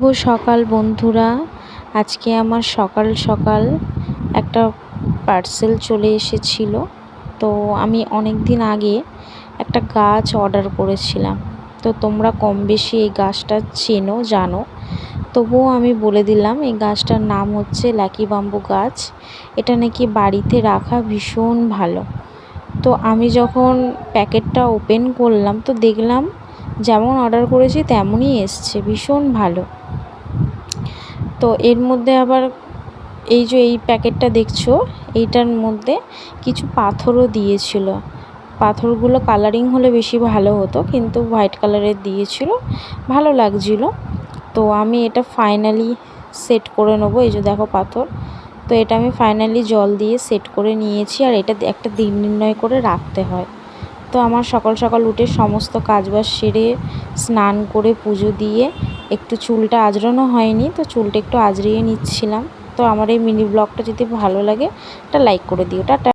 শুভ সকাল, বন্ধুরা। আজকে আমার সকাল সকাল একটা পার্সেল চলে এসেছিল। তো আমি অনেক দিন আগে একটা গাছ অর্ডার করেছিলাম। তো তোমরা কম বেশি এই গাছটা চেনো, জানো। তবুও আমি বলে দিলাম, এই গাছটার নাম হচ্ছে লাকি বাম্বু গাছ। এটা নাকি বাড়িতে রাখা ভীষণ ভালো। তো আমি যখন প্যাকেটটা ওপেন করলাম, তো দেখলাম যেমন অর্ডার করেছি, তেমনই এসছে, ভীষণ ভালো। তো এর মধ্যে আবার এই যে এই প্যাকেটটা দেখছ, এইটার মধ্যে কিছু পাথরও দিয়েছিল। পাথরগুলো কালারিং হলে বেশি ভালো হতো, কিন্তু হোয়াইট কালারের দিয়েছিল। ভালো লাগছিল। তো আমি এটা ফাইনালি সেট করে নেব, এই যে দেখো পাথর। তো এটা আমি ফাইনালি জল দিয়ে সেট করে নিয়েছি, আর এটা একটা দিন নির্ণয় করে রাখতে হয়। তো আমার সকাল সকাল উঠে সমস্ত কাজবাজ সেরে স্নান করে পুজো দিয়ে একটু চুলটা আজরানো হয়নি, তো চুলটা একটু আজরিয়ে নিচ্ছিলাম। তো আমার এই মিনি ব্লগটা যদি ভালো লাগে, একটা লাইক করে দিও। টাটা।